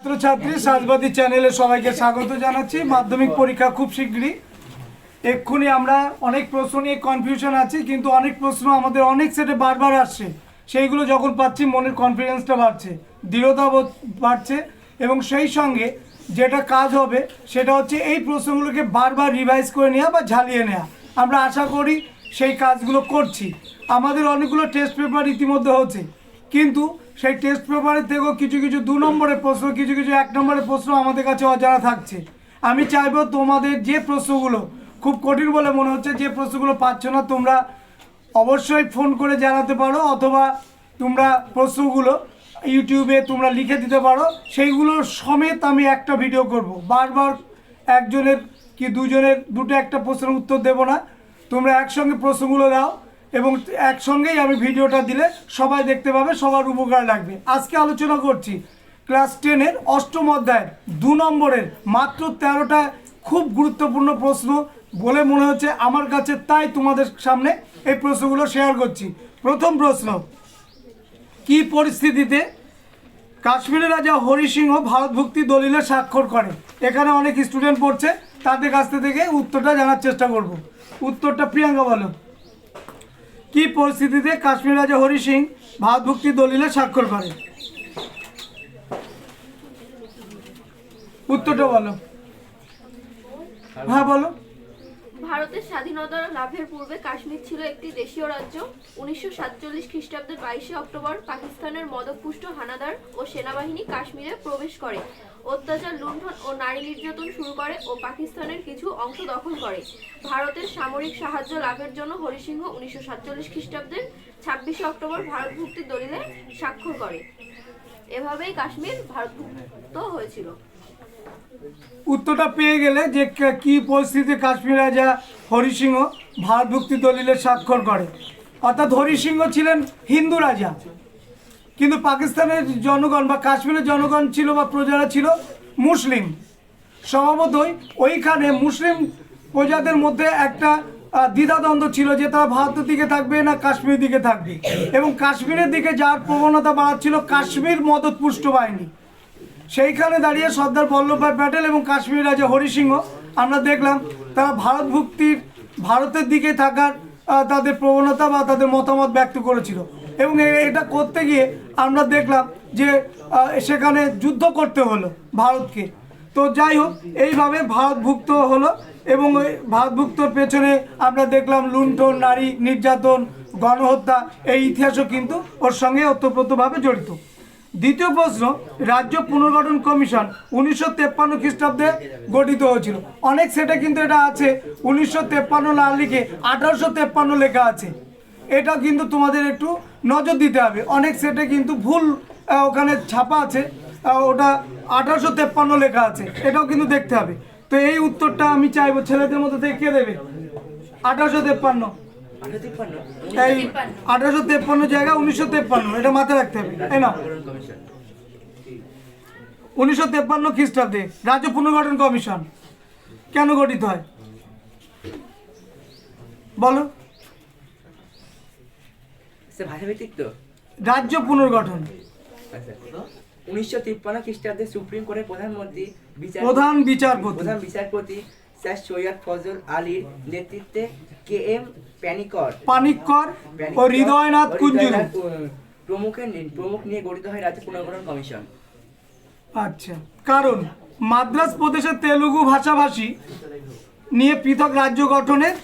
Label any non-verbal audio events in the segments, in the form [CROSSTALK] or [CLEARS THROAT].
ছাত্রছাত্রী সাজবাদী চ্যানেলে সবাইকে স্বাগত জানাচ্ছি। মাধ্যমিক পরীক্ষা খুব শীঘ্রই। এক্ষুনি আমরা অনেক প্রশ্ন নিয়ে কনফিউশন আছি, কিন্তু অনেক প্রশ্ন আমাদের অনেক সেটে বারবার আসছে। সেইগুলো যখন পাচ্ছি, মনের কনফিডেন্সটা বাড়ছে, দৃঢ়তা বাড়ছে এবং সেই সঙ্গে যেটা কাজ হবে, সেটা হচ্ছে এই প্রশ্নগুলোকে বারবার রিভাইজ করে নেওয়া বা ঝালিয়ে নেওয়া। আমরা আশা করি সেই কাজগুলো করছি। আমাদের অনেকগুলো টেস্ট পেপার ইতিমধ্যে হচ্ছে। কিন্তু সেই টেস্ট পেপারের থেকেও কিছু কিছু দু নম্বরের প্রশ্ন, কিছু কিছু এক নম্বরের প্রশ্ন আমাদের কাছে অজানা থাকছে। আমি চাইব তোমাদের যে প্রশ্নগুলো খুব কঠিন বলে মনে হচ্ছে, যে প্রশ্নগুলো পাচ্ছ না, তোমরা অবশ্যই ফোন করে জানাতে পারো, অথবা তোমরা প্রশ্নগুলো ইউটিউবে তোমরা লিখে দিতে পারো। সেইগুলো সমেত আমি একটা ভিডিও করব। বারবার একজনের কি দুজনের, দুটো একটা প্রশ্নের উত্তর দেব না। তোমরা একসঙ্গে প্রশ্নগুলো দাও। এবং একসঙ্গেই আমি ভিডিওটা দিলে সবাই দেখতে পাবে, সবার উপকার লাগবে। আজকে আলোচনা করছি ক্লাস টেনের অষ্টম অধ্যায়ের দু নম্বরের মাত্র তেরোটা খুব গুরুত্বপূর্ণ প্রশ্ন বলে মনে হচ্ছে আমার কাছে, তাই তোমাদের সামনে এই প্রশ্নগুলো শেয়ার করছি। প্রথম প্রশ্ন, কি পরিস্থিতিতে কাশ্মীরের রাজা হরি সিংহ ভারত ভুক্তি দলিলে স্বাক্ষর করে? এখানে অনেক স্টুডেন্ট পড়ছে, তাদের কাছ থেকে উত্তরটা জানার চেষ্টা করব। উত্তরটা প্রিয়াঙ্কা বলো। কি পরিস্থিতিতে কাশ্মীর রাজা হরি সিং ভারত ভুক্তি দলিলে স্বাক্ষর করে? উত্তরটা বলো। হ্যাঁ বলো। ভারতের স্বাধীনতা লাভের পূর্বে কাশ্মীর ছিল একটি দেশীয় রাজ্য। উনিশশো সাতচল্লিশ খ্রিস্টাব্দের বাইশে অক্টোবর পাকিস্তানের মদকপুষ্ট হানাদার ও সেনাবাহিনী কাশ্মীরে প্রবেশ করে। অত্যাচার, লুণ্ঠন ও নারী নির্যাতন শুরু করে ও পাকিস্তানের কিছু অংশ দখল করে। ভারতের সামরিক সাহায্য লাভের জন্য হরিসিংহ উনিশশো সাতচল্লিশ খ্রিস্টাব্দের ছাব্বিশে অক্টোবর ভারত ভুক্তি দলিলে স্বাক্ষর করে। এভাবেই কাশ্মীর ভারতভুক্ত হয়েছিল। উত্তরটা পেয়ে গেলে যে কি পরিস্থিতি কাশ্মীর রাজা হরি সিংহ ভারত ভুক্তি দলিলে স্বাক্ষর করে। অর্থাৎ হরি সিংহ ছিলেন হিন্দু রাজা। কিন্তু পাকিস্তানের জনগণ বা কাশ্মীরের জনগণ ছিল বা প্রজারা ছিল মুসলিম। স্বভাবতই ওইখানে মুসলিম প্রজাদের মধ্যে একটা দ্বিধাদ্বন্দ্ব ছিল যে তারা ভারতের দিকে থাকবে না কাশ্মীর দিকে থাকবে। এবং কাশ্মীরের দিকে যাওয়ার প্রবণতা বাড়াচ্ছিল কাশ্মীর মদতপুষ্ট বাহিনী। সেইখানে দাঁড়িয়ে সর্দার বল্লভভাই প্যাটেল এবং কাশ্মীর রাজা হরি সিংহ আমরা দেখলাম তারা ভারত ভুক্তির ভারতের দিকে থাকার তাদের প্রবণতা বা তাদের মতামত ব্যক্ত করেছিল। এবং এটা করতে গিয়ে আমরা দেখলাম যে সেখানে যুদ্ধ করতে হলো ভারতকে। তো যাই হোক, এইভাবে ভারতভুক্ত হলো এবং ভারতভুক্তর পেছনে আমরা দেখলাম লুণ্ঠন, নারী নির্যাতন, গণহত্যা, এই ইতিহাসও কিন্তু ওর সঙ্গে ওতপ্রোতভাবে জড়িত। দ্বিতীয় প্রশ্ন, রাজ্য পুনর্গঠন কমিশন উনিশশো তেপ্পান্ন খ্রিস্টাব্দে গঠিত হয়েছিল। অনেক সেটে কিন্তু এটা আছে, উনিশশো তেপ্পান্ন না লিখে আঠারোশো তেপ্পান্ন লেখা আছে। এটা কিন্তু তোমাদের একটু নজর দিতে হবে। অনেক সেটে কিন্তু ভুল ওখানে ছাপা আছে। ওটা আঠারোশো তেপ্পান্ন লেখা আছে। এটাও কিন্তু দেখতে হবে। তো এই উত্তরটা আমি চাইব ছেলেদের মধ্যে থেকে কে দেবে? আঠারোশো তেপ্পান্ন। এই আঠারোশো তেপ্পান্ন জায়গা, উনিশশো তেপ্পান্ন। এটা মাথায় রাখতে হবে। তাই না উনিশশো তেপ্পান্ন খ্রিস্টাব্দে রাজ্য পুনর্গঠন কমিশন কেন গঠিত হয়? বলো। সে ভাষাভিত্তিক তো? রাজ্য পুনর্গঠন। আচ্ছা। উনিশশো তিপ্পান্ন খ্রিস্টাব্দে সুপ্রিম কোর্টের প্রধানমন্ত্রী বিচার প্রধান বিচারপতি। প্রধান বিচারপতি স্যার সৈয়দ ফজল আলীর নেতৃত্বে কে এম প্যানিকর পানিকর ও হৃদয়নাথ কুঞ্জুরু প্রমুখের নি- প্রমুখ নিয়ে গঠিত হয় রাজ্য পুনর্গঠন কমিশন। আচ্ছা। কারণ মাদ্রাজ প্রদেশের তেলুগু ভাষাভাষী নিয়ে পৃথক রাজ্য গঠনের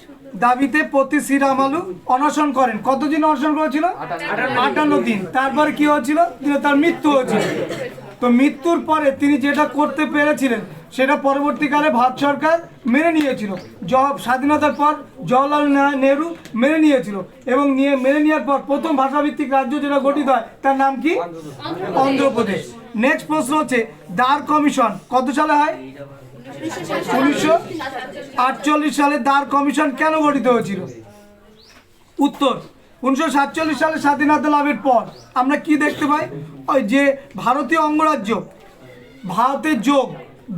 দাবিতে পতি শ্রীরামালু অনশন করেন। কতদিন অনশন করেছিল? আটান্ন দিন। তারপরে কি হয়েছিল? তার মৃত্যু হয়েছিল। তো মৃত্যুর পরে তিনি যেটা করতে পেরেছিলেন সেটা পরবর্তীকালে ভারত সরকার মেনে নিয়েছিল। জব স্বাধীনতার পর জওয়াহরলাল নেহরু মেনে নিয়েছিল এবং নিয়ে মেনে নেওয়ার পর প্রথম ভাষাভিত্তিক রাজ্য যেটা গঠিত হয় তার নাম কি? অন্ধ্রপ্রদেশ। নেক্সট প্রশ্ন হচ্ছে দার কমিশন কত সালে হয়? উনিশশো আটচল্লিশ সালে দার কমিশন কেন গঠিত হয়েছিল? উত্তর, উনিশশো সাতচল্লিশ সালে স্বাধীনতা লাভের পর আমরা কি দেখতে পাই? ওই যে ভারতীয় অঙ্গরাজ্য, ভারতের যোগ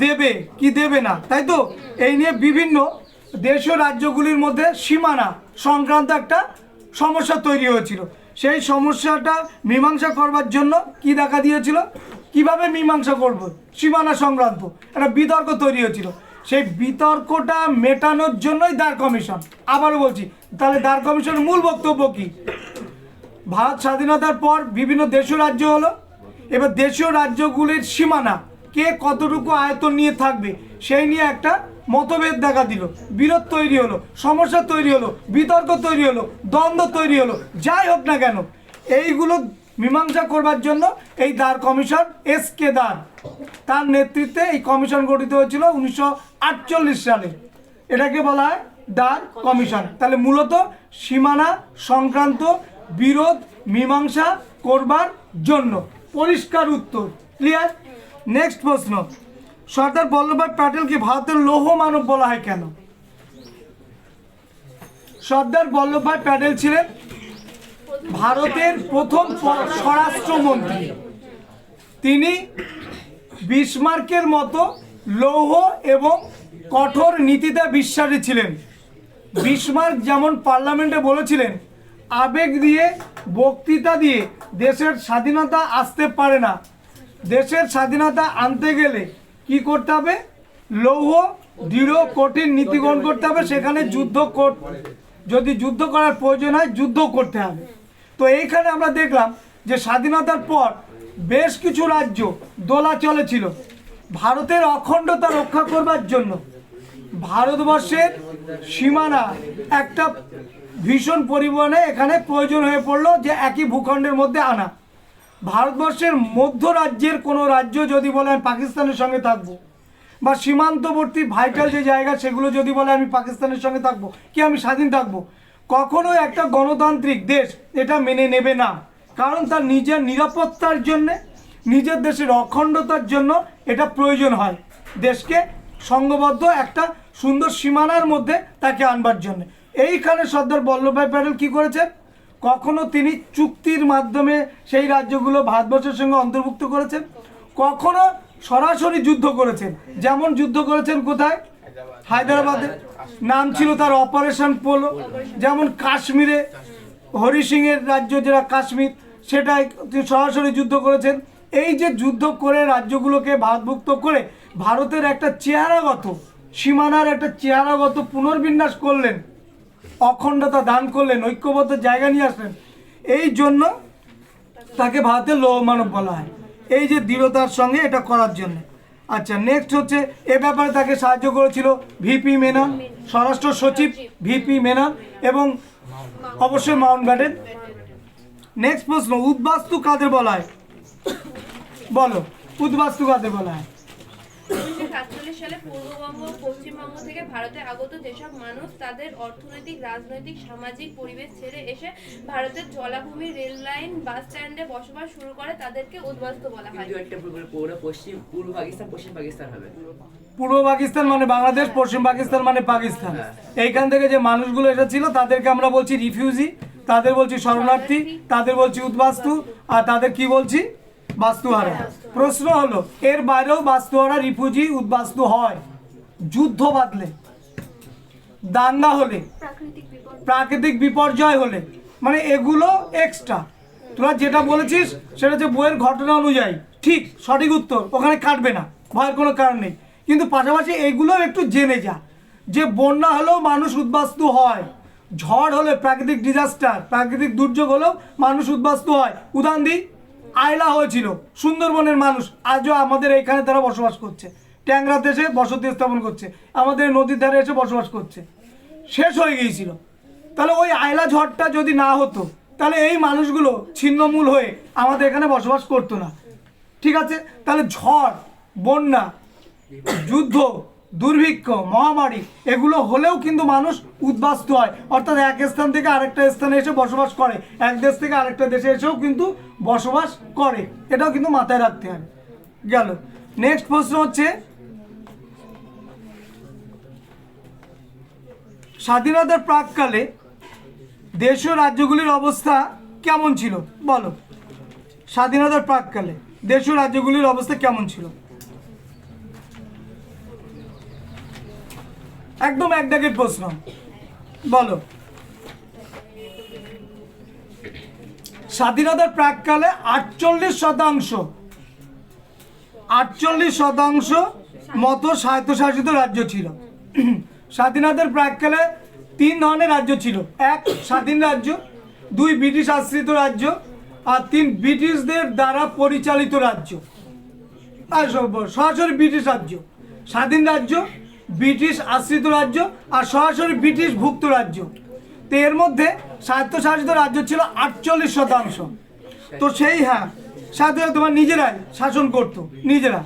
দেবে কি দেবে না, তাই তো? এই নিয়ে বিভিন্ন দেশীয় রাজ্যগুলির মধ্যে সীমানা সংক্রান্ত একটা সমস্যা তৈরি হয়েছিল। সেই সমস্যাটা মীমাংসা করবার জন্য কি দেখা দিয়েছিল? কীভাবে মীমাংসা করব? সীমানা সংক্রান্ত। একটা বিতর্ক তৈরি হয়েছিল। সেই বিতর্কটা মেটানোর জন্যই দাঁড় কমিশন। আবারও বলছি, তাহলে দাঁড় কমিশনের মূল বক্তব্য কি? ভারত স্বাধীনতার পর বিভিন্ন দেশীয় রাজ্য হলো। এবার দেশীয় রাজ্যগুলির সীমানা, কে কতটুকু আয়তন নিয়ে থাকবে, সেই নিয়ে একটা মতভেদ দেখা দিল। বিরোধ তৈরি হলো, সমস্যা তৈরি হলো, বিতর্ক তৈরি হলো, দ্বন্দ্ব তৈরি হলো। যাই হোক না কেন, এইগুলো মীমাংসা করবার জন্য এই দাঁড় কমিশন এস কে দাঁড় তার নেতৃত্বে এই কমিশন গঠিত হয়েছিল উনিশশো আটচল্লিশ সালে। এটাকে বলা হয় দাঁড় কমিশন। তাহলে মূলত সীমানা সংক্রান্ত বিরোধ মীমাংসা করবার জন্য। পরিষ্কার উত্তর ক্লিয়ার নেক্সট প্রশ্ন। সর্দার বল্লভভাই প্যাটেলকে ভারতের লৌহ মানব বলা হয় কেন? সর্দার বল্লভভাই প্যাটেল ছিলেন ভারতের প্রথম স্বরাষ্ট্রমন্ত্রী। তিনি বিসমার্কের মতো লৌহ এবং কঠোর নীতিতে বিশ্বাসী ছিলেন। বিসমার্ক যেমন পার্লামেন্টে বলেছিলেন, আবেগ দিয়ে, বক্তৃতা দিয়ে দেশের স্বাধীনতা আসতে পারে না। দেশের স্বাধীনতা আনতে গেলে কি করতে হবে? লৌহ, দৃঢ়, কঠিন নীতি গ্রহণ করতে হবে। সেখানে যুদ্ধ যদি যুদ্ধ করার প্রয়োজন হয় যুদ্ধ করতে হবে। তো এইখানে আমরা দেখলাম যে স্বাধীনতার পর বেশ কিছু রাজ্য দোলা চলেছিল। ভারতের অখণ্ডতা রক্ষা করবার জন্য। ভারতবর্ষের সীমানা একটা ভীষণ পরিমাণে এখানে প্রয়োজন হয়ে পড়ল যে একই ভূখণ্ডের মধ্যে আনা। ভারতবর্ষের মধ্য রাজ্যের কোনো রাজ্য যদি বলে আমি পাকিস্তানের সঙ্গে থাকব বা সীমান্তবর্তী ভাইটাল যে জায়গা সেগুলো যদি বলে আমি পাকিস্তানের সঙ্গে থাকব, কি আমি স্বাধীন থাকব? কখনো একটা গণতান্ত্রিক দেশ এটা মেনে নেবে না। কারণ তার নিজের নিরাপত্তার জন্যে, নিজের দেশের অখণ্ডতার জন্য এটা প্রয়োজন হয়। দেশকে সংঘবদ্ধ একটা সুন্দর সীমানার মধ্যে তাকে আনবার জন্য। এইখানে সর্দার বল্লভভাই প্যাটেল কি করেছে কখনো তিনি চুক্তির মাধ্যমে সেই রাজ্যগুলো ভারতবর্ষের সঙ্গে অন্তর্ভুক্ত করেছেন? কখনো সরাসরি যুদ্ধ করেছেন? যেমন যুদ্ধ করেছেন কোথায়? হায়দ্রাবাদে নাম ছিল তার অপারেশন পোলো। যেমন কাশ্মীরে হরি সিংয়ের রাজ্য যেটা কাশ্মীর, সেটাই সরাসরি যুদ্ধ করেছেন। এই যে যুদ্ধ করে রাজ্যগুলোকে ভারতভুক্ত করে ভারতের একটা চেহারাগত, সীমানার একটা চেহারাগত পুনর্বিন্যাস করলেন, অখণ্ডতা দান করলেন, ঐক্যবদ্ধ জায়গা নিয়ে আসলেন। এই জন্য তাকে ভারতের লৌহ মানব বলা হয়। এই যে দৃঢ়তার সঙ্গে এটা করার জন্য। আচ্ছা নেক্সট হচ্ছে, এ ব্যাপারে তাকে সাহায্য করেছিল ভিপি মেনন স্বরাষ্ট্র সচিব ভিপি মেনন এবং অবশ্যই মাউন্ট ব্যাটেন নেক্সট প্রশ্ন, উদ্বাস্তু কাদের বলা হয়? বলো, উদ্বাস্তু কাদের বলা হয়? সালে পূর্ববঙ্গ পশ্চিমবঙ্গ থেকে ভারতে আগত যেসব মানুষ তাদের অর্থনৈতিক রাজনৈতিক সামাজিক পরিবেশ ছেড়ে এসে ভারতের জলাভূমি রেল লাইন বাস স্ট্যান্ডে বসবাস শুরু করে তাদেরকে উদ্বাস্তু বলা হয়। পশ্চিম পূর্ব পাকিস্তান পশ্চিম পাকিস্তান হবে। পূর্ব পাকিস্তান মানে বাংলাদেশ পশ্চিম পাকিস্তান মানে পাকিস্তান। হ্যাঁ। এইখান থেকে যে মানুষগুলো এসেছিল তাদেরকে আমরা বলছি রিফিউজি তাদের বলছি শরণার্থী। তাদের বলছি উদ্বাস্তু আর তাদের কি বলছি? বাস্তুহারা প্রশ্ন হলো এর বাইরেও বাস্তুহারা রিফিউজি উদ্বাস্তু হয়। যুদ্ধ বাঁধলে দাঙ্গা হলে প্রাকৃতিক বিপর্যয়। হলে মানে এগুলো এক্সট্রা তোরা যেটা বলেছিস সেটা হচ্ছে বইয়ের ঘটনা অনুযায়ী। ঠিক সঠিক উত্তর ওখানে কাটবে না ভয়ের কোনো কারণ নেই। কিন্তু পাশাপাশি এগুলো একটু জেনে যা। যে বন্যা হলেও মানুষ উদ্বাস্তু হয় ঝড় হলে প্রাকৃতিক ডিজাস্টার প্রাকৃতিক দুর্যোগ হলেও মানুষ উদ্বাস্তু হয়। উদাহরণ দিই আয়লা হয়েছিল, সুন্দরবনের মানুষ। আজও আমাদের এখানে তারা বসবাস করছে। ট্যাংরাতে এসে বসতি স্থাপন করছে। আমাদের নদীর ধারে এসে বসবাস করছে। শেষ হয়ে গিয়েছিল। তাহলে ওই আয়লা ঝড়টা যদি না হতো, তাহলে এই মানুষগুলো ছিন্নমূল হয়ে আমাদের এখানে বসবাস করতো না। ঠিক আছে? তাহলে ঝড়, বন্যা, যুদ্ধ দুর্ভিক্ষ, মহামারী, এগুলো হলেও কিন্তু মানুষ উদ্বাস্ত হয়। অর্থাৎ এক স্থান থেকে আরেকটা স্থানে এসে বসবাস করে। এক দেশ থেকে আরেকটা দেশে এসেও কিন্তু বসবাস করে। এটাও কিন্তু মাথায় রাখতে হবে। গেল। নেক্সট প্রশ্ন হচ্ছে, স্বাধীনতার প্রাককালে দেশীয় রাজ্যগুলির অবস্থা কেমন ছিল? বলো। স্বাধীনতার প্রাককালে দেশীয় রাজ্যগুলির অবস্থা কেমন ছিল? একদম এক দাগের প্রশ্ন। বলো। স্বাধীনতার প্রাককালে আটচল্লিশ শতাংশ আটচল্লিশ শতাংশ মতো স্বায়ত্তশাসিত রাজ্য ছিল। স্বাধীনতার প্রাককালে তিন ধরনের রাজ্য ছিল। এক স্বাধীন রাজ্য, দুই ব্রিটিশ আশ্রিত রাজ্য, আর তিন ব্রিটিশদের দ্বারা পরিচালিত রাজ্য। আর সরাসরি ব্রিটিশ রাজ্য। স্বাধীন রাজ্য ব্রিটিশ আশ্রিত রাজ্য আর সরাসরি ব্রিটিশ ভুক্ত রাজ্য। তো এর মধ্যে স্বায়ত্তশাসিত রাজ্য ছিল আটচল্লিশ শতাংশ। তো সেই হ্যাঁ সাথে তোমার নিজেরাই শাসন করতো নিজেরা।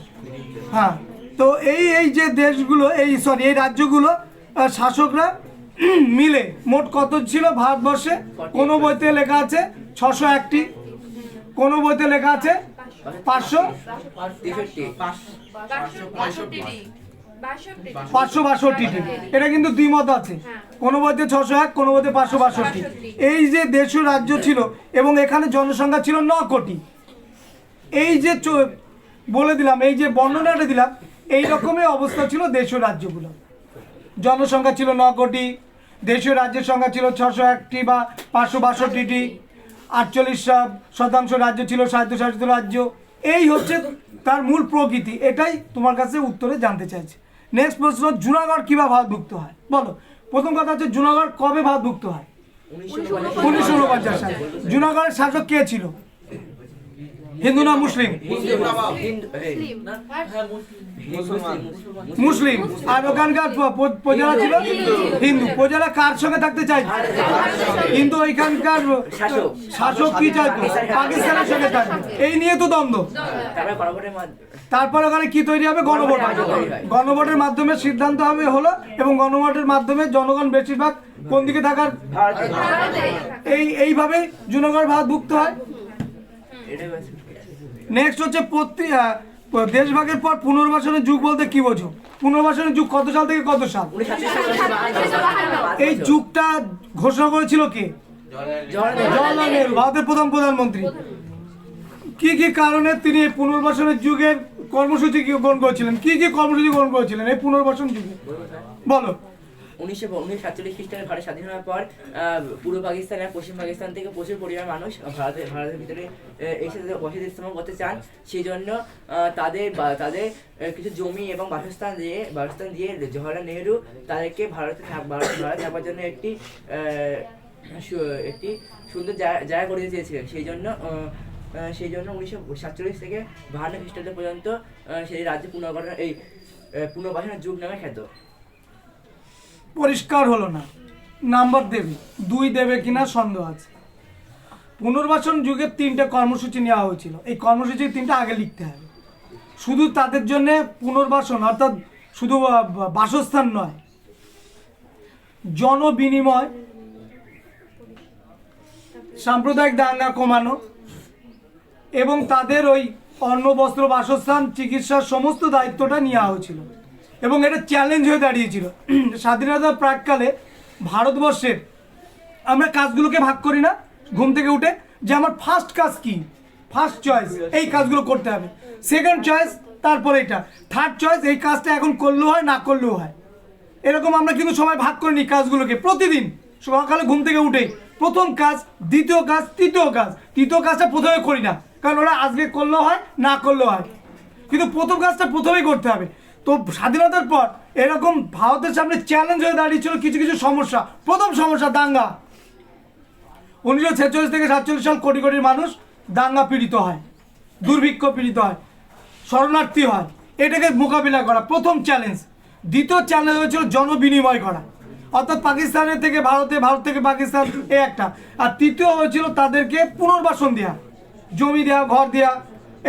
হ্যাঁ তো এই এই যে দেশগুলো এই সরি এই রাজ্যগুলো শাসকরা মিলে মোট কত ছিল ভারতবর্ষে? কোনো বইতে লেখা আছে ছশো একটি। কোনো বইতে লেখা আছে পাঁচশো? তেষট্টি বাষট্টি এটা কিন্তু দুই মত আছে কোনো বইতে ছশো এক কোনো বইতে পাঁচশো বাষট্টি। এই যে দেশীয় রাজ্য ছিল এবং এখানে জনসংখ্যা ছিল ন কোটি। এই যে চ- বলে দিলাম এই যে বর্ণনাটা দিলাম এই রকমই অবস্থা ছিল দেশীয় রাজ্যগুলো। জনসংখ্যা ছিল ন কোটি দেশীয় রাজ্যের সংখ্যা ছিল ছশো একটি বা পাঁচশো বাষট্টিটি আটচল্লিশ শতাংশ রাজ্য ছিল স্বায়ত্তশাসিত রাজ্য। এই হচ্ছে তার মূল প্রকৃতি। এটাই তোমার কাছে উত্তরে জানতে চাইছি। নেক্সট প্রশ্ন জুনাগড় কীভাবে ভারতভুক্ত হয়? বলো। প্রথম কথা হচ্ছে জুনাগড় কবে ভারতভুক্ত হয়? উনিশশো উনপঞ্চাশ সালে। জুনাগড়ের শাসক কে ছিল? হিন্দু না মুসলিম? মুসলিম। আর ওখানকার প্রজারা ছিল? হিন্দু। প্রজারা কার সঙ্গে থাকতে চাইছে কিন্তু ওইখানকার। শাসক কি চাইতো? পাকিস্তানের সঙ্গে থাকবে এই নিয়ে তো দ্বন্দ্ব। তারপরে ওখানে কি তৈরি হবে? গণভোট গণভোটের মাধ্যমে সিদ্ধান্ত হবে হলো এবং গণভোটের মাধ্যমে জনগণ বেশিরভাগ কোন দিকে থাকার? এই এইভাবে জুনাগড় ভারতভুক্ত হয়। নেক্সট হচ্ছে প্রতি দেশভাগের পর পুনর্বাসনের যুগ বলতে কি বোঝো? পুনর্বাসনের যুগ কত সাল থেকে কত সাল? এই যুগটা ঘোষণা করেছিল কে? জওয়াহরলাল জওয়াহরলাল নেহরু। ভারতের প্রথম প্রধানমন্ত্রী। কি কি কারণে তিনি পুনর্বাসনের যুগের কর্মসূচি কি গ্রহণ করেছিলেন? কি কি কর্মসূচি গ্রহণ করেছিলেন এই পুনর্বাসন যুগে? বলো। উনিশশো উনিশশো সাতচল্লিশ খ্রিস্টাব্দে ভারত স্বাধীন হওয়ার পর পূর্ব পাকিস্তান আর পশ্চিম পাকিস্তান থেকে প্রচুর পরিমাণ মানুষ ভারতের ভারতের ভিতরে এসে বসতি স্থাপন করতে চান। সেই জন্য তাদের তাদের কিছু জমি এবং বাসস্থান দিয়ে বাসস্থান দিয়ে জওয়াহরলাল নেহরু তাদেরকে ভারতে থাক ভারতে থাকবার জন্য একটি একটি সুন্দর জায়গা- করে দিয়েছিলেন। সেই জন্য সেই জন্য উনিশশো সাতচল্লিশ থেকে বাহান্ন খ্রিস্টাব্দ পর্যন্ত সেই রাজ্য পুনর্গঠন এই পুনর্বাসনের যুগ নামে খ্যাত। পরিষ্কার হলো না। নাম্বার দেবে, দুই দেবে কিনা সন্দেহ আছে। পুনর্বাসন যুগের তিনটে কর্মসূচি নেওয়া হয়েছিল। এই কর্মসূচি তিনটা আগে লিখতে হবে। শুধু তাদের জন্য পুনর্বাসন, অর্থাৎ শুধু বাসস্থান নয়, জনবিনিময়, সাম্প্রদায়িক দাঙ্গা কমানো এবং তাদের ওই অন্ন বস্ত্র বাসস্থান, চিকিৎসার সমস্ত দায়িত্বটা নেওয়া হয়েছিল। এবং এটা চ্যালেঞ্জ হয়ে দাঁড়িয়েছিল। [CLEARS THROAT] স্বাধীনতার প্রাককালে ভারতবর্ষের আমরা কাজগুলোকে ভাগ করি না, ঘুম থেকে উঠে যে আমার ফার্স্ট কাজ কি? ফার্স্ট চয়েস এই কাজগুলো করতে হবে। সেকেন্ড চয়েস তারপরে এটা। থার্ড চয়েস এই কাজটা এখন করলেও হয়, না করলেও হয়। এরকম আমরা কিন্তু সময় ভাগ করে নিই কাজগুলোকে। প্রতিদিন সকালে ঘুম থেকে উঠেই প্রথম কাজ, দ্বিতীয় কাজ, তৃতীয় কাজ। তৃতীয় কাজটা প্রথমে করি না। কারণ ওরা আজকে করলেও হয়, না করলেও হয়। কিন্তু প্রথম কাজটা প্রথমেই করতে হবে। তো স্বাধীনতার পর এরকম ভারতের সামনে চ্যালেঞ্জ হয়ে দাঁড়িয়েছিল কিছু কিছু সমস্যা। প্রথম সমস্যা, দাঙ্গা। উনিশশো ছেচল্লিশ থেকে সাতচল্লিশ সাল কোটি কোটি মানুষ দাঙ্গা পীড়িত হয়, দুর্ভিক্ষ পীড়িত হয়, শরণার্থী হয়। এটাকে মোকাবিলা করা, প্রথম চ্যালেঞ্জ দ্বিতীয় চ্যালেঞ্জ হয়েছিল জনবিনিময় করা। অর্থাৎ পাকিস্তানের থেকে ভারতে, ভারত থেকে পাকিস্তান, এ একটা। আর তৃতীয় হয়েছিল তাদেরকে পুনর্বাসন দেওয়া জমি দেওয়া ঘর দেওয়া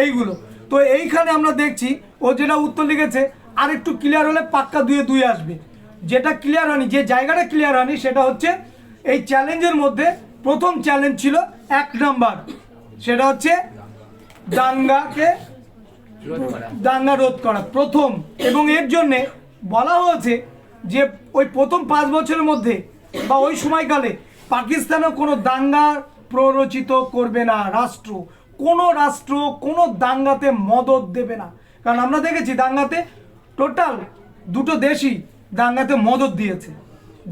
এইগুলো। তো এইখানে আমরা দেখছি, ও যেটা উত্তর লিখেছে আর একটু ক্লিয়ার হলে পাক্কা দুয়ে দুই আসবে। যেটা ক্লিয়ার হয়নি, যে জায়গাটা ক্লিয়ার হয়নি, সেটা হচ্ছে এই চ্যালেঞ্জের মধ্যে প্রথম চ্যালেঞ্জ ছিল এক নাম্বার। সেটা হচ্ছে দাঙ্গাকে দাঙ্গা রোধ করা, প্রথম। এবং এর জন্যে বলা হয়েছে যে ওই প্রথম পাঁচ বছরের মধ্যে বা ওই সময়কালে পাকিস্তানও কোনো দাঙ্গা প্ররোচিত করবে না রাষ্ট্র। কোনো রাষ্ট্র কোনো দাঙ্গাতে মদত দেবে না। কারণ আমরা দেখেছি দাঙ্গাতে টোটাল দুটো দেশই দাঙ্গাতে মদত দিয়েছে।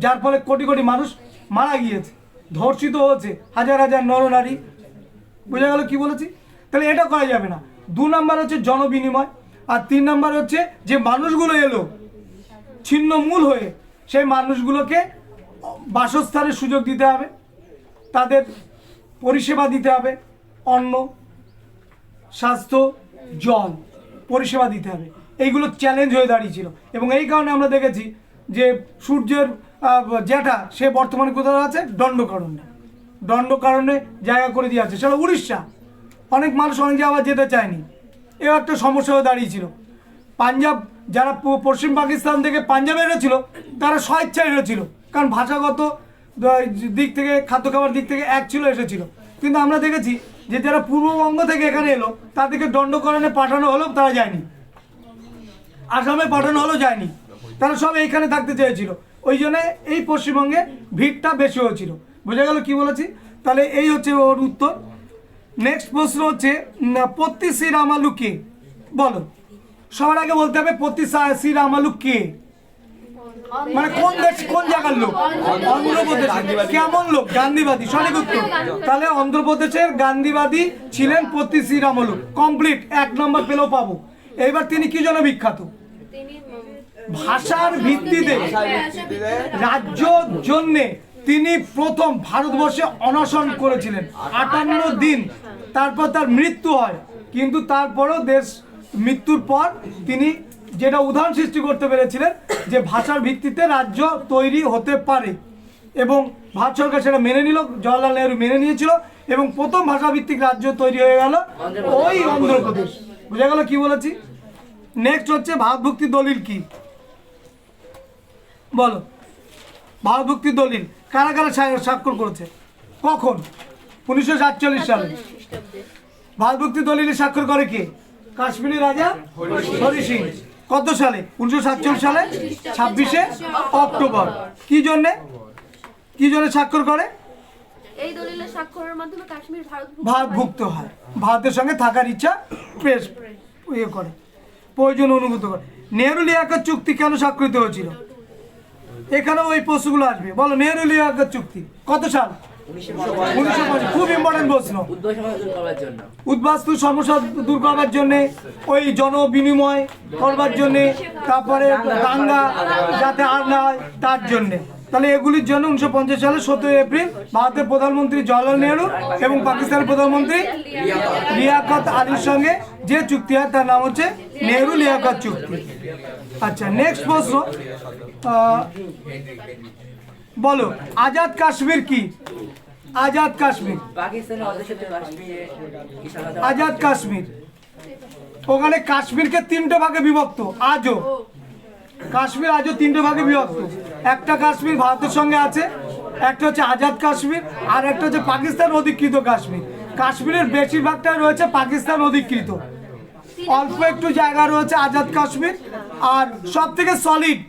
যার ফলে কোটি কোটি মানুষ মারা গিয়েছে, ধর্ষিত হয়েছে, হাজার হাজার নরনারী। বোঝা গেল কি বলেছি? তাহলে এটা করা যাবে না। দু নাম্বার হচ্ছে জনবিনিময়, আর তিন নাম্বার হচ্ছে যে মানুষগুলো এলো, ছিন্নমূল হয়ে সেই মানুষগুলোকে বাসস্থানের সুযোগ দিতে হবে। তাদের পরিষেবা দিতে হবে। অন্ন, স্বাস্থ্য, জল পরিষেবা দিতে হবে। এইগুলো চ্যালেঞ্জ হয়ে দাঁড়িয়েছিল। এবং এই কারণে আমরা দেখেছি যে সূর্যের জ্যাঠা, সে বর্তমানে কোথাও আছে? দণ্ডকারণ্যে। দণ্ডকারণ্যে জায়গা করে দিয়ে আছে। সেটা উড়িষ্যা। অনেক মানুষ অনেক জায়গায় যেতে চায়নি। এও একটা সমস্যা হয়ে দাঁড়িয়েছিল। পাঞ্জাব, যারা পশ্চিম পাকিস্তান থেকে পাঞ্জাবে এসেছিল, তারা স্বেচ্ছায় এসেছিল। কারণ ভাষাগত দিক থেকে, খাদ্য খাবার দিক থেকে এক ছিল, এসেছিল। কিন্তু আমরা দেখেছি যে যারা পূর্ববঙ্গ থেকে এখানে এলো, তাদেরকে দণ্ডকরণে পাঠানো হলেও তারা যায়নি। আসামে পাঠানো হলেও যায়নি। তারা সব এইখানে থাকতে চেয়েছিল। ওই জন্য এই পশ্চিমবঙ্গে ভিড়টা বেশি হয়েছিল। বোঝা গেল কি বলেছি? তাহলে এই হচ্ছে ওর উত্তর। নেক্সট প্রশ্ন হচ্ছে পত্তি শ্রী রামালু কে? বলো। সবার আগে বলতে হবে, পত্তি সা- শ্রী রামালু কে? মানে কোন দেশ, কোন জায়গার লোক? অন্ধ্রপ্রদেশ কেমন লোক? গান্ধীবাদী, সঠিক উত্তর। তাহলে অন্ধ্রপ্রদেশের গান্ধীবাদী ছিলেন পত্তি শ্রী রামালু কমপ্লিট, এক নম্বর পেলেও পাবো। এবার তিনি কি জন্য বিখ্যাত? ভাষার ভিত্তিতে রাজ্য জন্যে তিনি প্রথম ভারতবর্ষে অনশন করেছিলেন। আটান্ন দিন। তারপর তার মৃত্যু হয়। কিন্তু তারপরও দেশ মৃত্যুর পর তিনি যেটা উদাহরণ সৃষ্টি করতে পেরেছিলেন যে ভাষার ভিত্তিতে রাজ্য তৈরি হতে পারে। এবং ভারত সরকার সেটা মেনে নিল জওয়াহরলাল নেহরু মেনে নিয়েছিল এবং প্রথম ভাষাভিত্তিক রাজ্য তৈরি হয়ে গেল ওই অন্ধ্রপ্রদেশ। বুঝা গেল কি বলেছি? নেক্সট হচ্ছে ভারতভুক্তি দলিল কি? বলো। ভারতভুক্তি দলিল। কারা কারা স্বাক্ষর করেছে? কখন? উনিশশো সাতচল্লিশ সালে। ভারতভুক্তি দলিলে স্বাক্ষর করে কে? কাশ্মীরি রাজা হরি সিং কত সালে? উনিশশো সাতচল্লিশ সালে? ছাব্বিশে অক্টোবর। কি জন্যে? কি জন্য স্বাক্ষর করে? এই দলিলের স্বাক্ষরের মাধ্যমে কাশ্মীর ভারতভুক্ত হয়। ভারতের সঙ্গে থাকার ইচ্ছা পেশ ইয়ে করে। প্রয়োজন অনুভূত করে। নেহরু লিয়াকত চুক্তি কেন স্বাক্ষরিত হয়েছিল? এখানে ওই প্রশ্নগুলো আসবে। বলো নেহরু লিয়াকত চুক্তি কত সাল। খুব ইম্পর্টেন্ট প্রশ্ন। করার উদ্বাস্তু সমস্যা দূর করবার জন্যে ওই জন বিনিময় করবার জন্যে তারপরে দাঙ্গা যাতে আর না হয় তার জন্যে। তাহলে এগুলির জন্য উনিশশো পঞ্চাশ সালে সতেরোই এপ্রিল ভারতের প্রধানমন্ত্রী জওয়াহরলাল নেহরু এবং পাকিস্তানের প্রধানমন্ত্রী লিয়াকত আলীর সঙ্গে যে চুক্তি হয় তার নাম হচ্ছে নেহরু লিয়াকত চুক্তি। আচ্ছা নেক্সট প্রশ্ন বলো, আজাদ কাশ্মীর কি? আজাদ কাশ্মীর। আজাদ কাশ্মীর। ওখানে কাশ্মীরকে তিনটে ভাগে বিভক্ত, আজও। কাশ্মীর আজও তিনটে ভাগে বিভক্ত। একটা কাশ্মীর ভারতের সঙ্গে আছে, একটা হচ্ছে আজাদ কাশ্মীর, আর একটা হচ্ছে পাকিস্তান অধিকৃত কাশ্মীর। কাশ্মীরের বেশিরভাগটা রয়েছে পাকিস্তান অধিকৃত। অল্প একটু জায়গা রয়েছে আজাদ কাশ্মীর, আর সব থেকে সলিড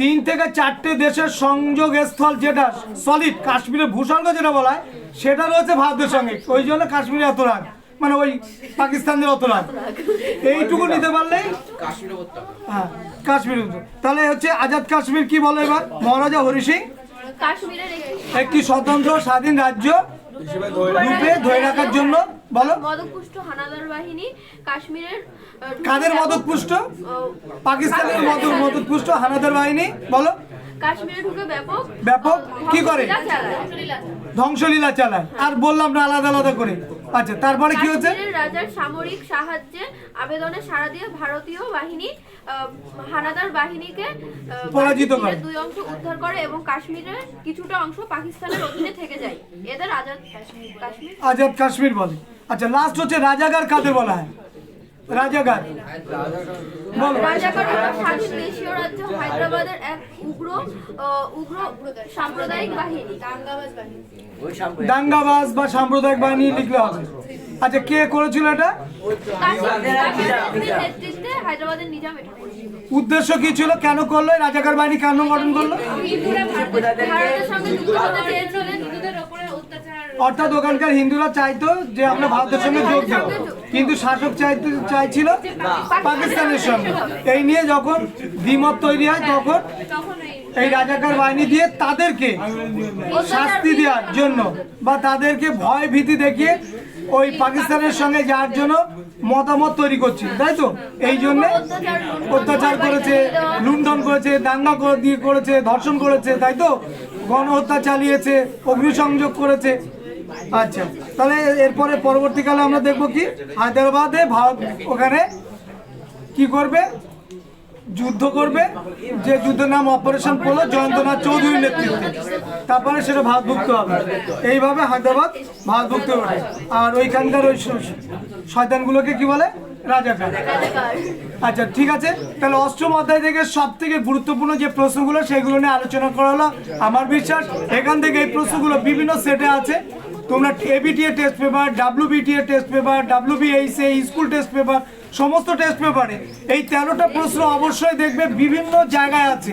তিন থেকে চারটে দেশের সংযোগ স্থল যেটা সলিড কাশ্মীরের ভূস্বর্গ যেটা বলা হয় সেটা রয়েছে ভারতের সঙ্গে। ওই জন্য কাশ্মীরে এত রাগ। মানে ওই পাকিস্তানদের অত রাগ। এইটুকু নিতে পারলেই হ্যাঁ কাশ্মীর তাহলে হচ্ছে আজাদ কাশ্মীর কি বলে এবার? মহারাজা হরি সিং? একটি একটি স্বতন্ত্র স্বাধীন রাজ্য। রূপে ধরে রাখার জন্য বলো। মদকপুষ্ট হানাদার বাহিনী কাশ্মীরের কাদের মদকপুষ্ট পাকিস্তানের মদ পুষ্ট হানাদার বাহিনী বলো। কাশ্মীরে ঢুকে ব্যাপক ব্যাপক? কি করে? ধ্বংসলীলা চালায়। আর বললাম না আলাদা আলাদা করে। আচ্ছা তারপরে কি হচ্ছে? রাজার সামরিক সাহায্যে আবেদনে সাড়া দিয়ে ভারতীয় বাহিনী হানাদার বাহিনীকে পরাজিত করে। দুই অংশ উদ্ধার করে এবং কাশ্মীরের কিছুটা অংশ পাকিস্তানের অধীনে থেকে যায়। এদের আজাদ কাশ্মীর কাশ্মীর আজাদ কাশ্মীর বলে। আচ্ছা লাস্ট হচ্ছে রাজাগার কাদের বলা হয়? রাজাগার বলো। রাজাকার হলো রাজ্য হায়দ্রাবাদের এক উগ্র উগ্র সাম্প্রদায়িক বাহিনী দাঙ্গাবাজ বাহিনী। ওই সাম্প্রদায়িক। দাঙ্গাবাজ বা সাম্প্রদায়িক বাহিনী লিখলে হবে। আচ্ছা কে করেছিল এটা? উদ্দেশ্য কি ছিল? কেন করল? রাজাকার বাহিনী কেন গঠন করল? অর্থাৎ ওখানকার হিন্দুরা চাইতো যে আমরা ভারতের সঙ্গে যোগ দেব। কিন্তু শাসক চাইতে চাইছিল পাকিস্তানের সঙ্গে। এই নিয়ে যখন দ্বিমত তৈরি হয়, তখন এই রাজাকার বাহিনী দিয়ে তাদেরকে শাস্তি দেওয়ার জন্য বা তাদেরকে ভয় ভীতি দেখিয়ে ওই পাকিস্তানের সঙ্গে যাওয়ার জন্য মতামত তৈরি করছে তাই তো? এই জন্য অত্যাচার করেছে, লুণ্ঠন করেছে, দাঙ্গা দিয়ে করেছে, ধর্ষণ করেছে, তাই তো? গণহত্যা চালিয়েছে, অগ্নিসংযোগ করেছে। আচ্ছা তাহলে এরপরে পরবর্তীকালে আমরা দেখব কি? হায়দ্রাবাদে ভারত ওখানে কি করবে? যুদ্ধ করবে। যে যুদ্ধের নাম অপারেশন পোলো জয়ন্তনাথ চৌধুরীর নেতৃত্বে। তারপরে সেটা ভারতভুক্ত হবে। এইভাবে হায়দ্রাবাদ ভারতভুক্ত হবে আর ওইখানকার ওই শয়তানগুলোকে কি বলে? রাজাকার। আচ্ছা ঠিক আছে। তাহলে অষ্টম অধ্যায় থেকে সব থেকে গুরুত্বপূর্ণ যে প্রশ্নগুলো, সেগুলো নিয়ে আলোচনা করা হলো। আমার বিশ্বাস, এখান থেকে এই প্রশ্নগুলো বিভিন্ন সেটে আছে। তোমরা ABTA test paper WBTA test paper ডাব্লিউবিএইসে school test paper সমস্ত টেস্ট পেপারে এই তেরোটা প্রশ্ন অবশ্যই দেখবে, বিভিন্ন জায়গায় আছে।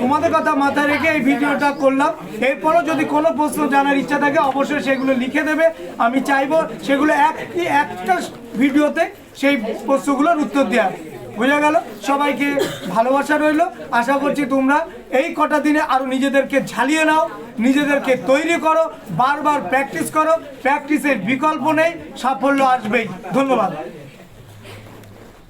তোমাদের কথা মাথায় রেখে এই ভিডিওটা করলাম। এরপরও যদি কোনো প্রশ্ন জানার ইচ্ছা থাকে, অবশ্যই সেগুলো লিখে দেবে। আমি চাইব সেগুলো একই একটা ভিডিওতে সেই প্রশ্নগুলোর উত্তর দেওয়া বোঝা গেল। সবাইকে ভালোবাসা রইল। আশা করছি তোমরা এই কটা দিনে আরও নিজেদেরকে ঝালিয়ে নাও, নিজেদেরকে তৈরি করো, বারবার প্র্যাকটিস করো। প্র্যাকটিসের বিকল্প নেই, সাফল্য আসবেই। ধন্যবাদ।